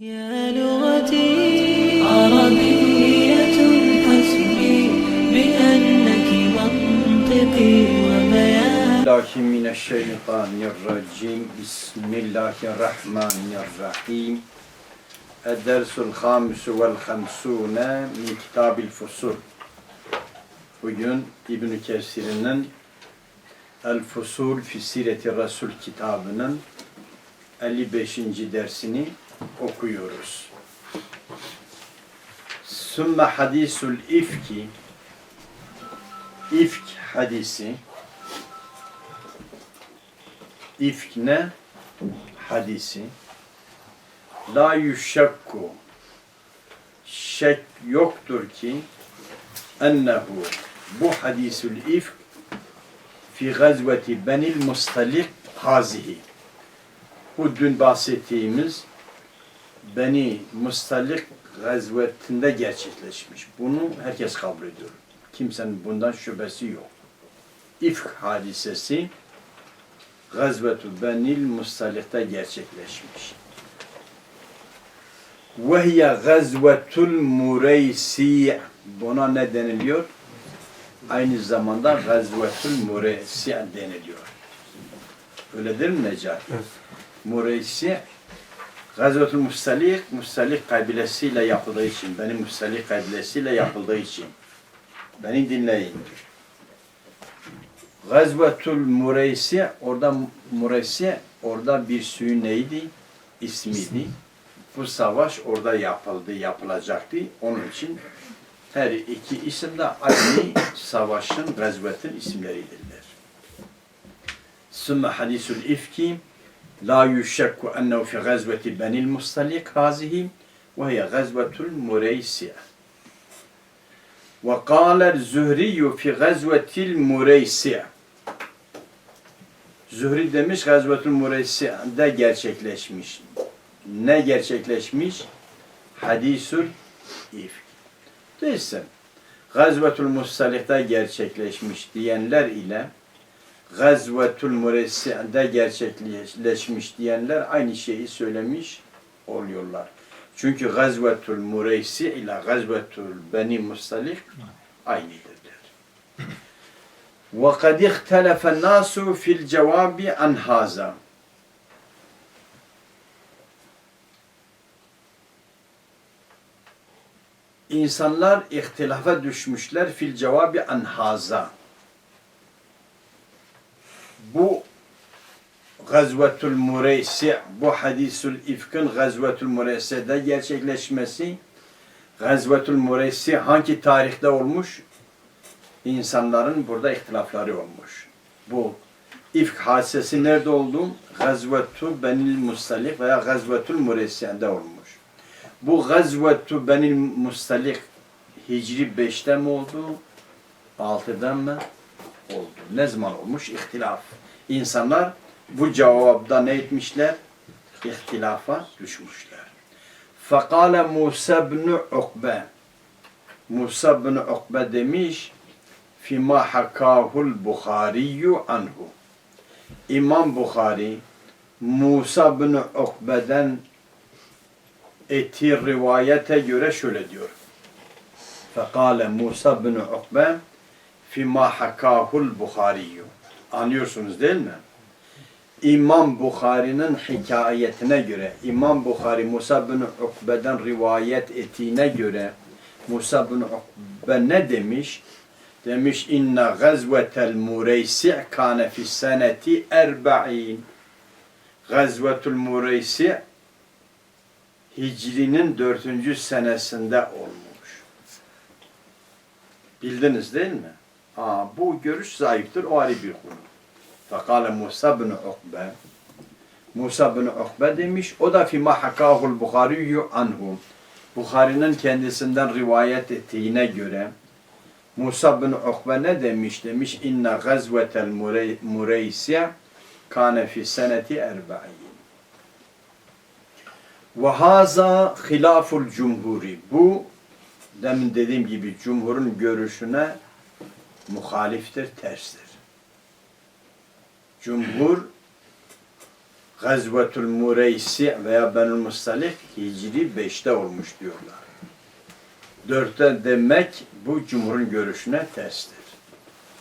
يا لغتي عربية حسبي بأنك منطقي وبيان الله من الشيطان الرجيم بسم الله الرحمن الرحيم الدرس الخامس والخمسون من كتاب الفصول Bugün İbn Kesir'in El Fusul fi Sireti Resul kitabının 55. dersini okuyoruz. Sümme hadisul ifki İfk hadisi İfk ne? Hadisi La yüşşekku Şek yoktur ki ennehu bu hadisül ifk fi gazveti benil mustalik hazihi bu dün bahsettiğimiz Beni Mustalik gazvetinde gerçekleşmiş. Bunu herkes kabul ediyor. Kimsenin bundan şüphesi yok. İfk hadisesi Gazvetu Benil Mustalik'te gerçekleşmiş. Hiye gazvetul mureysi buna ne deniliyor? Aynı zamanda gazvetul mureysi deniliyor. Öyledir mi Necati? Evet. Mureysi Gazvetul Mustalik, Mustalik kabilesiyle yapıldığı için, benim Mustalik kabilesiyle yapıldığı için. Beni dinleyin. Gazvetul Mureysi, orada Mureysi, orada bir suyun neydi? İsmiydi. Bu savaş orada yapıldı, yapılacaktı. Onun için her iki isim de aynı savaşın, gazvetin isimleridirler. Sümme hadisul ifki la yüşşekku ennehu fi gazveti benil mustalik hazihi ve hiye gazvetul mureysiye. Ve kâler Zühriyyü fi gazvetil mureysiye. Zühri demiş gazvetul mureysiye'de gerçekleşmiş. Ne gerçekleşmiş? Hadisul ifk. Değilse Gazvetul Mustalik'te gerçekleşmiş diyenler ile gazvetul muressi'de gerçekleşmiş diyenler aynı şeyi söylemiş oluyorlar. Çünkü gazvetul muressi ile gazvetul beni mustalik aynıdır der. Ve kad ihtelefe nasu fil cevabi an haza. İnsanlar ihtilafa düşmüşler fil cevabi an haza bu Gazvetul Mureysi, bu hadisül ifkin Gazvetul Mureysi'de gerçekleşmesi, Gazvetul Mureysi hangi tarihte olmuş? İnsanların burada ihtilafları olmuş. Bu ifk hadisesi nerede oldu? Gazvetu Benil Mustalik veya Gazvetul Mureysi'de olmuş. Bu Gazvetu Benil Mustalik Hicri 5'te mi oldu? 6'dan mı? Oldu. Ne zaman olmuş? İhtilaf. İnsanlar bu cevapta ne etmişler? İhtilafa düşmüşler. Fakale Musa bin Ukbe Musa bin Ukbe demiş fima hakahul Bukhariyu anhu İmam Bukhari Musa bin Ukbe'den eti rivayete göre şöyle diyor. Fekale Musa bin Ukbe fima hakahul Bukhariyu. Anlıyorsunuz değil mi? İmam Bukhari'nin hikayetine göre, İmam Bukhari Musa bin Ukbe'den rivayet ettiğine göre Musa bin Ukbe ne demiş? Demiş inna gazvetel mureysi kane fi seneti erba'in. Gazvetul mureysi Hicri'nin dördüncü senesinde olmuş. Bildiniz değil mi? Aa, bu görüş zayıftır, o ayrı bir konu. Fakale Musa bin Ukbe Musa bin Ukbe demiş, o da fima hakahul Bukhariyyü anhu. Bukhari'nin kendisinden rivayet ettiğine göre Musa bin Ukbe ne demiş? Demiş, inna gazvetel mureysiye kane fi seneti erba'in. Ve haza hilaful cumhuri. Bu demin dediğim gibi cumhurun görüşüne muhaliftir, terstir. Cumhur Gazvetül Mureysi veya Benül Mustalik Hicri 5'te olmuş diyorlar. 4'te demek bu cumhurun görüşüne terstir.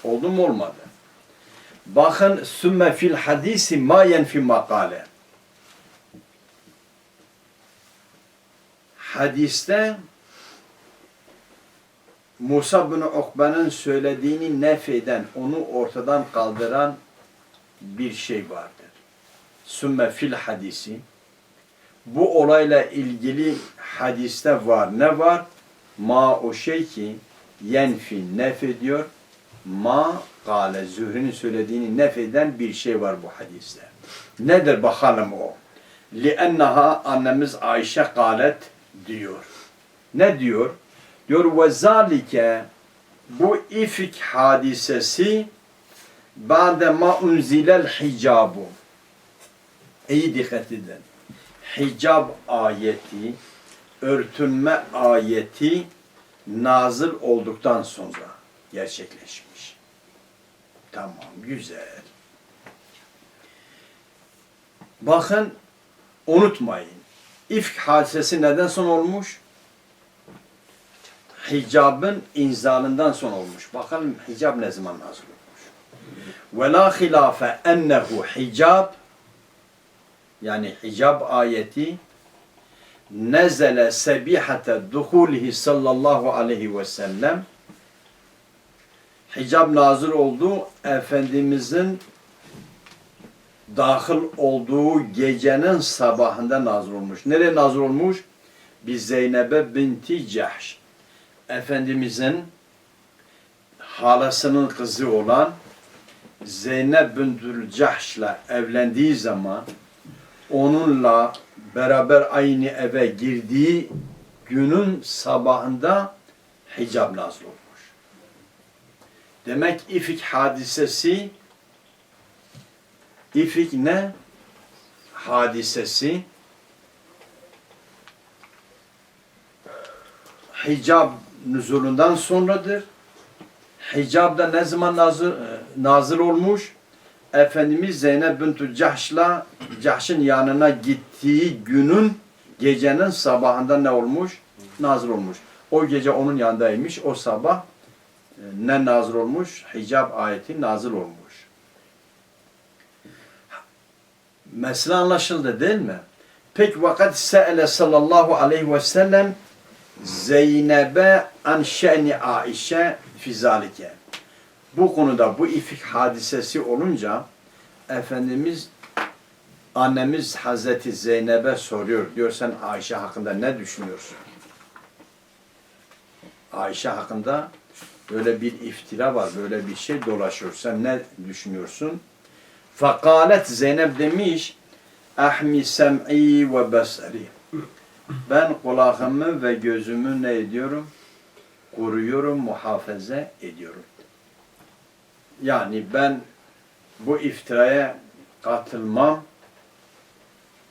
Oldu mu olmadı. Bakın sümme fil hadisi ma yenfi makale. Hadiste Musa bin Ukbe'nin söylediğini nefeden, onu ortadan kaldıran bir şey vardır. Sümme fil hadisi. Bu olayla ilgili hadiste var. Ne var? Ma o şey ki yenfi nef ediyor. Ma gale Zühri'nin söylediğini nef eden bir şey var bu hadiste. Nedir bakalım o? Li Li'enneha annemiz Ayşe galet diyor. Ne diyor? Diyor ve zalike bu ifk hadisesi ba'de ma unzilel hicabu. İyi dikkat edin. Hicab ayeti, örtünme ayeti nazil olduktan sonra gerçekleşmiş. Tamam, güzel. Bakın, unutmayın. İfk hadisesi neden son olmuş? Hicabın inzalından son olmuş. Bakalım hicab ne zaman nazil olmuş? Ve la hilafe ennehu hicab yani hicab ayeti nezele sebihate duhulihi sallallahu aleyhi ve sellem hicab nazır oldu Efendimizin dahil olduğu gecenin sabahında nazır olmuş. Nereye nazır olmuş? Biz Zeynep'e binti Cahş. Efendimizin halasının kızı olan Zeynep bintül Cahş'la evlendiği zaman onunla beraber aynı eve girdiği günün sabahında hicab nazil olmuş. Demek ifk hadisesi ifk ne? Hadisesi hicab nüzulundan sonradır. Hicab da ne zaman nazır, nazır olmuş? Efendimiz Zeynep bintü Cahş'la Cahş'ın yanına gittiği günün gecenin sabahında ne olmuş? Nazır olmuş. O gece onun yanındaymış. O sabah e, ne nazır olmuş? Hicab ayeti nazır olmuş. Mesele anlaşıldı değil mi? Peki vakat se'ele sallallahu aleyhi ve sellem Zeynep'e an şe'ni Aişe fizalike. Bu konuda bu ifk hadisesi olunca Efendimiz annemiz Hazreti Zeynep'e soruyor. Diyor sen Ayşe hakkında ne düşünüyorsun? Ayşe hakkında böyle bir iftira var, böyle bir şey dolaşıyor. Sen ne düşünüyorsun? Fakalet Zeynep demiş, ahmi sem'i ve besari. Ben kulağımı ve gözümü ne ediyorum? Koruyorum, muhafaza ediyorum. Yani ben bu iftiraya katılmam,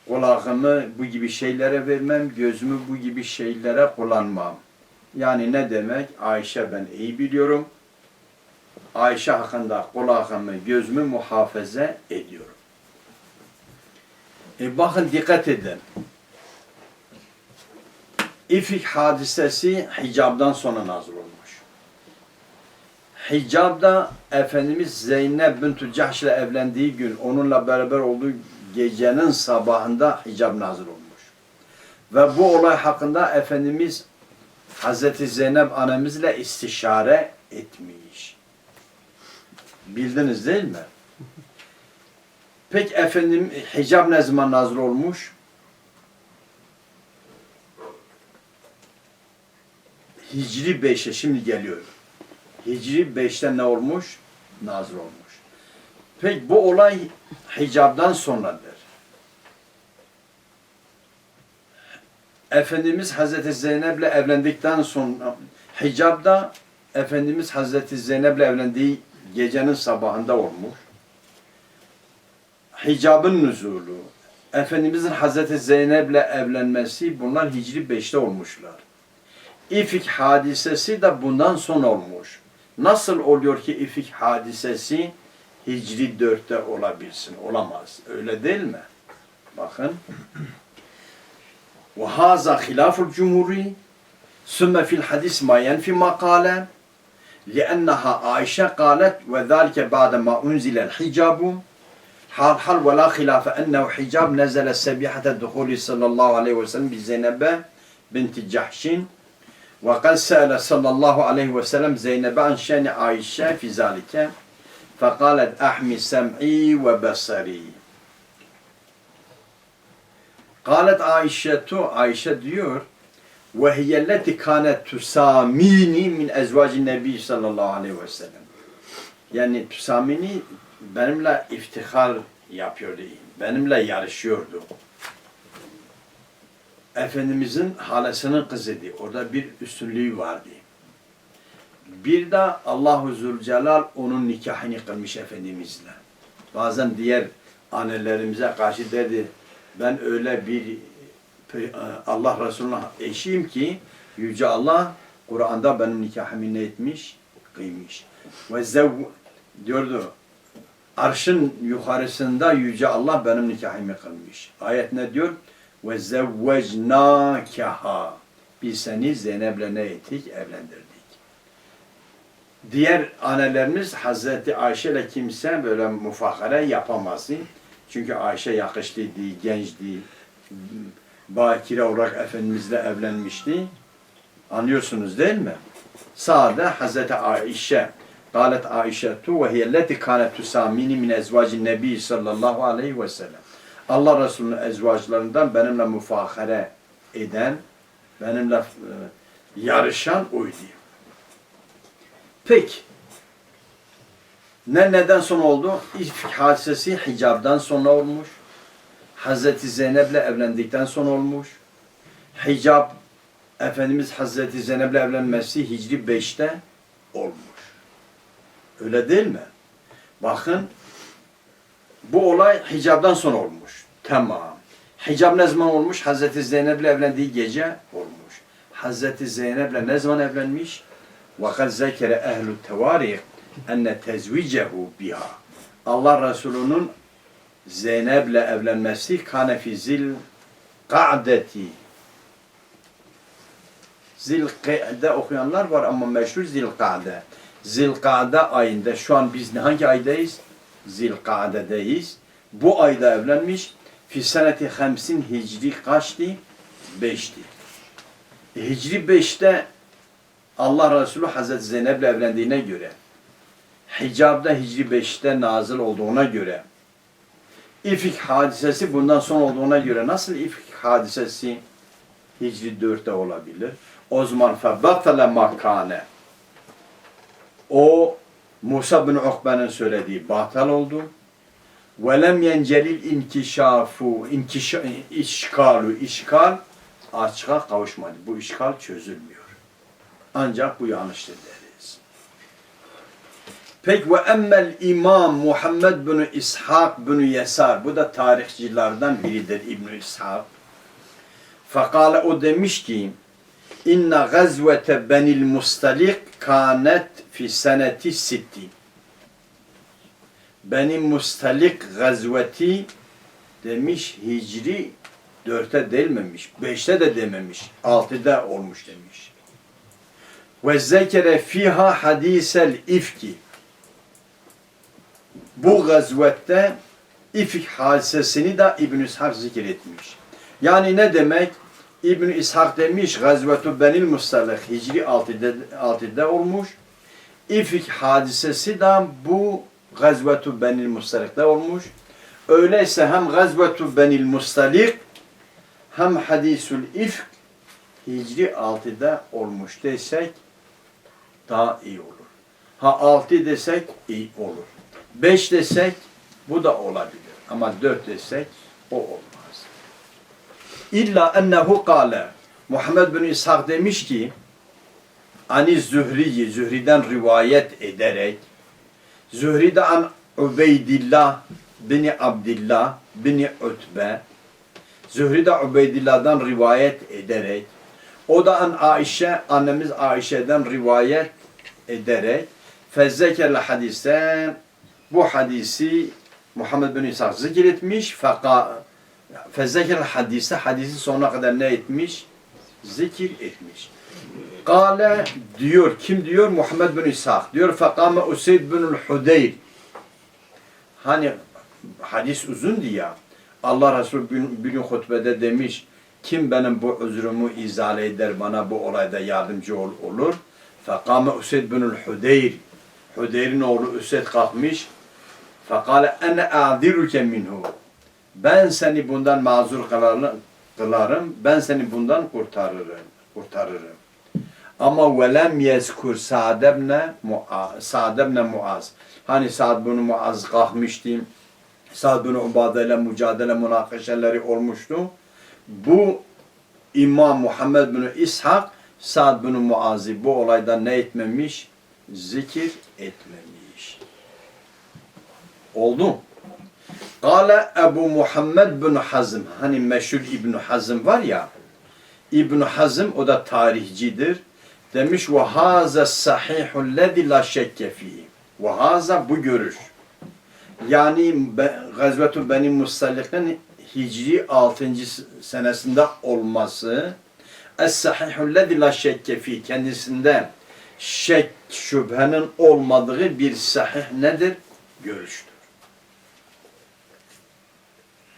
kulağımı bu gibi şeylere vermem, gözümü bu gibi şeylere kullanmam. Yani ne demek? Ayşe ben iyi biliyorum. Ayşe hakkında kulağımı, gözümü muhafaza ediyorum. E bakın dikkat edin. İfk hadisesi hicabdan sonra nazil olmuş. Hicabda Efendimiz Zeynep bintü Cahş ile evlendiği gün onunla beraber olduğu gecenin sabahında hicab nazil olmuş. Ve bu olay hakkında Efendimiz Hazreti Zeynep annemizle istişare etmiş. Bildiniz değil mi? Peki efendim hicab ne zaman nazil olmuş? Hicri 5'e şimdi geliyor. Hicri 5'te ne olmuş? Nazil olmuş. Peki bu olay hicabdan sonradır. Efendimiz Hazreti Zeynep'le evlendikten sonra hicabda Efendimiz Hazreti Zeynep'le evlendiği gecenin sabahında olmuş. Hicabın nüzulu, Efendimizin Hazreti Zeynep'le evlenmesi bunlar Hicri 5'te olmuşlar. İfk hadisesi de bundan sonra olmuş. Nasıl oluyor ki ifk hadisesi Hicri 4'te olabilsin? Olamaz. Öyle değil mi? Bakın. Ve haza hilaful cumhuri sümme fil hadis ma yenfi ma kâle لأنها عائشة قالت وذلك بعد ما أنزل الحجاب حال حال ولا خلاف أنه حجاب نزل سبيحة الدخول صلى الله عليه وسلم بزينب بنت جحش ve kad sâle sallallahu aleyhi ve sellem Zeynep'e an şeni Ayşe fi zâlike ahmi sem'i ve besari. Kâlet Ayşetu, Ayşe diyor ve hiyelleti kânet tusamini min ezvacin nebi sallallahu aleyhi ve sellem. Yani tusamini benimle iftihar yapıyordu, benimle yarışıyordu. Efendimizin halasının kızıydı. Orada bir üstünlüğü vardı. Bir de Allahu Zülcelal onun nikahını kılmış Efendimizle. Bazen diğer annelerimize karşı derdi ben öyle bir pe- Allah Resulü'nün eşiyim ki Yüce Allah Kur'an'da benim nikahımı ne etmiş? Kıymış. Ve zev diyordu arşın yukarısında Yüce Allah benim nikahımı kılmış. Ayet ne diyor? Ve zevvecnâkeha biz seni Zeynep'le ne ettik? Evlendirdik. Diğer annelerimiz Hazreti Ayşe ile kimse böyle mufakara yapamazdı. Çünkü Ayşe yakışlıydı, gençti, bakire olarak Efendimizle evlenmişti. Anlıyorsunuz değil mi? Sade Hazreti Ayşe قالت عائشة وهي التي كانت تساميني من أزواج النبي صلى الله عليه وسلم Allah Resulü'nün ezvaclarından benimle müfahare eden, benimle e, yarışan oydu. Peki, ne neden sonra oldu? İfk hadisesi hicabdan sonra olmuş. Hazreti Zeynep'le evlendikten sonra olmuş. Hicab, Efendimiz Hazreti Zeynep'le evlenmesi Hicri 5'te olmuş. Öyle değil mi? Bakın, bu olay hicabdan sonra olmuş. Tamam. Hicab ne zaman olmuş? Hazreti Zeynep'le evlendiği gece olmuş. Hazreti Zeynep'le ne zaman evlenmiş? وَقَدْ زَكَرَ اَهْلُ التَّوَارِقِ اَنَّ تَزْوِجَهُ biha. Allah Resulü'nün Zeynep'le evlenmesi kâne fi zil ka'deti. Zilka'de okuyanlar var ama meşhur Zilka'de. Zilka'de ayında şu an biz hangi aydayız? Zilkade'deyiz. Bu ayda evlenmiş. Fiseneti Hemsin Hicri kaçtı? Beşti. E, hicri beşte Allah Resulü Hazreti Zeynep'le evlendiğine göre Hicab'da Hicri beşte nazil olduğuna göre İfik hadisesi bundan sonra olduğuna göre nasıl İfik hadisesi Hicri dörtte olabilir? O zaman febbatele makane o Musa bin Ukbe'nin söylediği batal oldu. وَلَمْ يَنْجَلِلْ inkişafu inkişa, işkalu işkal açığa kavuşmadı. Bu işkal çözülmüyor. Ancak bu yanlıştır deriz. Peki ve emmel imam Muhammed bin İshak bin Yesar. Bu da tarihçilerden biridir İbn İshak. Fakale o demiş ki inna gazvete benil mustalik kanet fi seneti sitti. Benim mustalik gazveti demiş hicri dörtte delmemiş, beşte de dememiş, altıda olmuş demiş. Ve zekere fiha hadisel ifki. Bu gazvette ifk hadisesini de İbn İshak zikretmiş. Yani ne demek? İbn İshak demiş gazvetu benil mustalak hicri 6'da, 6'da olmuş. İfk hadisesi de bu gazvetu benil mustalak'ta olmuş. Öyleyse hem gazvetu benil mustalik hem hadisül ifk hicri 6'da olmuş desek daha iyi olur. Ha 6 desek iyi olur. 5 desek bu da olabilir. Ama 4 desek o olmaz. İlla ennehu kâle. Muhammed bin İshak demiş ki Ani Zühri'yi Zühri'den rivayet ederek Zühri'de an Ubeydillah bin Abdillah bin Utbe Zühri de Ubeydillah'dan rivayet ederek o da an Ayşe annemiz Ayşe'den rivayet ederek fezzekel hadise bu hadisi Muhammed bin İsa zikretmiş fakat Fezzekel hadiste hadisin sonuna kadar ne etmiş? Zikir etmiş. Kale diyor, kim diyor? Muhammed bin İshak diyor. Fekame Useyd bin Hudeyr. Hani hadis uzun ya. Allah Resulü bir, bir gün hutbede demiş, kim benim bu özrümü izale eder, bana bu olayda yardımcı ol, olur? Fekame Useyd bin Hudeyr. Hudeyr'in oğlu Üseyd kalkmış. Fekale ene adiruke minhu. Ben seni bundan mazur kılarım. Ben seni bundan kurtarırım. Kurtarırım. Ama velem yezkur Sa'd ibn Muaz. Sa'd ibn Muaz. Hani Sa'd bin Muaz kalkmıştı. Sa'd bin Ubade ile mücadele münakaşaları olmuştu. Bu İmam Muhammed bin İshak Sa'd bin Muaz'ı bu olayda ne etmemiş? Zikir etmemiş. Oldu. Kale Ebu Muhammed bin Hazm. Hani meşhur İbn Hazm var ya. İbn Hazm o da tarihcidir. Demiş ve haza sahihul lezi la şekke. Ve haza bu görüş. Yani Gazvetu Beni Mustallik'in Hicri 6. senesinde olması Es-sahihul lezi la şekke kendisinde şek şüphenin olmadığı bir sahih nedir? Görüştür.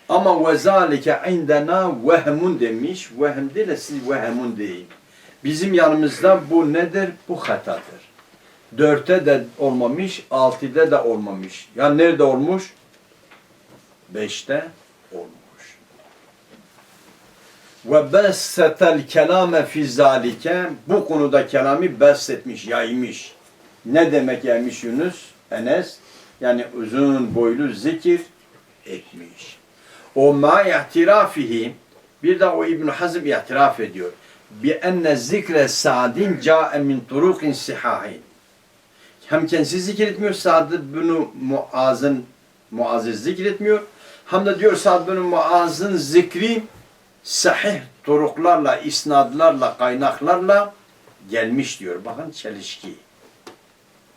Ama ve zalike indena vehmun demiş. Vehm değil de siz vehmun deyin. Bizim yanımızda bu nedir? Bu hatadır. Dörtte de olmamış, altıda da olmamış. Ya nerede olmuş? Beşte olmuş. Ve bessetel kelame fi zalike bu konuda kelamı bessetmiş, yaymış. Ne demek yaymış Yunus? Enes yani uzun boylu zikir etmiş. O ma ihtirafihi bir de o İbn Hazm itiraf ediyor. Bi enne zikre Sa'din ca'e min turukin sihahin. Hem kendisi zikretmiyor, Sa'd bunu Muaz'ın Muaz'ı zikretmiyor. Hem de diyor Sa'd bin Muaz'ın zikri sahih turuklarla, isnadlarla, kaynaklarla gelmiş diyor. Bakın çelişki.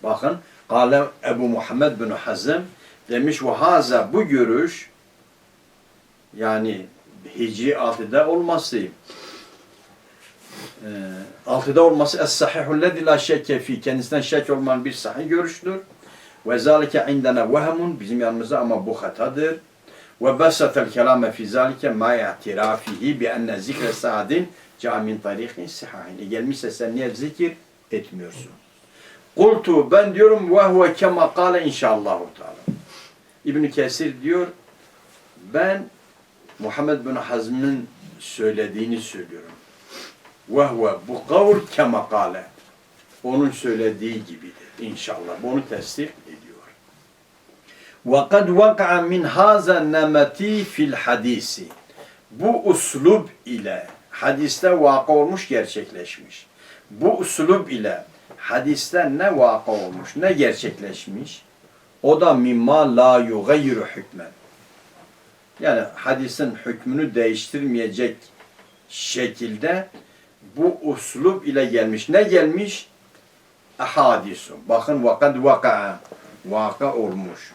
Bakın Kale Ebu Muhammed bin Hazm demiş ve haza bu görüş yani Hicri 6'da olması e, 6'da olması es-sahihul lezi la şekke fi kendisinden şek olmayan bir sahih görüştür. Ve zalike indena vehmun bizim yanımızda ama bu hatadır. Ve basatel kelame fi zalike ma i'tirafihi bi enne zikre sa'din ca min tariqin sihahin. Gelmişse sen niye zikir etmiyorsun? Kultu ben diyorum ve huve kema kâle inşallahu teala. İbn Kesir diyor ben Muhammed bin Hazm'ın söylediğini söylüyorum. Ve huve bu kavl kema kâle. Onun söylediği gibidir inşallah. Bunu tesdik ediyor. Kad vaka'a min haza nemeti fil hadisi. Bu uslub ile hadiste vaka olmuş, gerçekleşmiş. Bu uslub ile hadiste ne vaka olmuş, ne gerçekleşmiş? O da mimma la yugayyiru hükmen. Yani hadisin hükmünü değiştirmeyecek şekilde bu uslub ile gelmiş. Ne gelmiş? Ahadisu. Bakın vakad vaka'a. Vaka olmuş.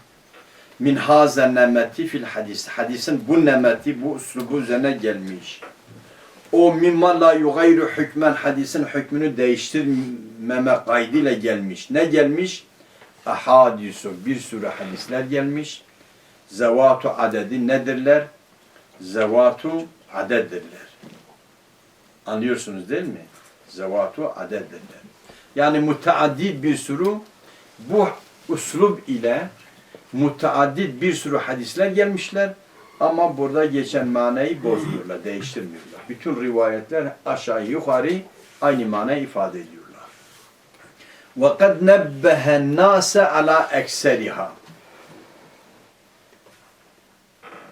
Min hazen nemeti fil hadis. Hadisin bu nemeti, bu uslubu üzerine gelmiş. O mimma la yugayru hükmen hadisin hükmünü değiştirmeme kaydıyla gelmiş. Ne gelmiş? Ahadisu. Bir sürü hadisler gelmiş. Zevatu adedi nedirler? Zevatu adeddirler. Anlıyorsunuz değil mi? Zevatu adeddirler. Yani müteaddit bir sürü bu uslub ile müteaddit bir sürü hadisler gelmişler ama burada geçen manayı bozmuyorlar, değiştirmiyorlar. Bütün rivayetler aşağı yukarı aynı manayı ifade ediyorlar. وَقَدْ نَبَّهَ النَّاسَ عَلَى اَكْسَرِهَا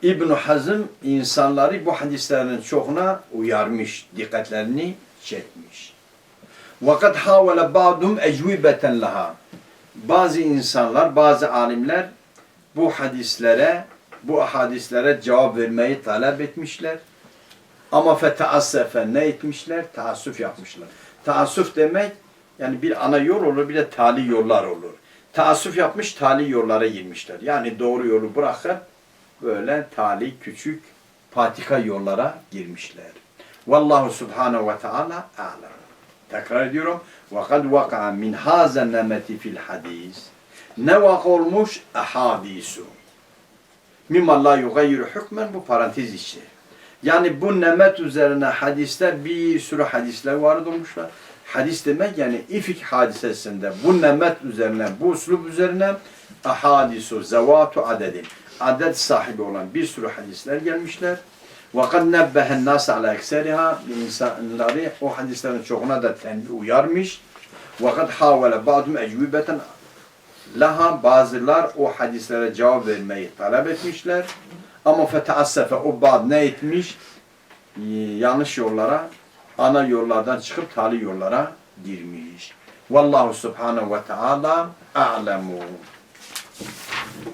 İbn Hazm insanları bu hadislerin çoğuna uyarmış, dikkatlerini çekmiş. وَقَدْ حَاوَلَ بَعْدُمْ اَجْوِبَةً لَهَا Bazı insanlar, bazı alimler bu hadislere, bu hadislere cevap vermeyi talep etmişler. Ama feteassefe ne etmişler? Taassuf yapmışlar. Taassuf demek yani bir ana yol olur bir de tali yollar olur. Taassuf yapmış tali yollara girmişler. Yani doğru yolu bırakıp böyle tali küçük patika yollara girmişler. Vallahu subhanahu ve teala a'lem. Tekrar ediyorum. Ve kad vaka'a min hazen nemeti fil hadis. Ne vak olmuş? Ahadisu. Mimma la yugayyiru hükmen bu parantez içi. Yani bu nemet üzerine hadisler bir sürü hadisler var olmuşlar. Hadis demek yani ifik hadisesinde bu nemet üzerine, bu uslub üzerine ahadisu, zevatu adedin Adet sahibi olan bir sürü hadisler gelmişler. وَقَدْ نَبَّهَ النَّاسَ عَلَى اَكْسَرِهَا İnsanları o hadislerin çoğuna da tenbih uyarmış. وَقَدْ حَاوَلَ بَعْدُمْ اَجْوِبَةً Laha bazılar o hadislere cevap vermeyi talep etmişler. Ama feteassefe o bad ne etmiş? Ee, Yanlış yollara, ana yollardan çıkıp tali yollara girmiş. Vallahu subhanahu ve teala a'lemu.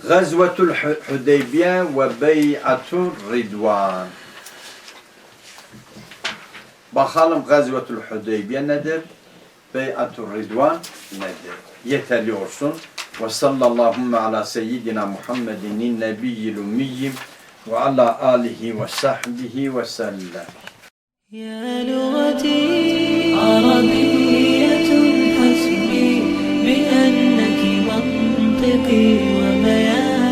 Gazvetul Hudeybiye ve Bey'atul Ridvan. Bakalım Gazvetul Hudeybiye nedir? Bey'atul Ridvan nedir? Yeterli olsun. Ve sallallahu ala seyyidina Muhammedin nebiyyil ummiyyim ve ala alihi ve sahbihi ve sellem. Ya lügati Arabi believe.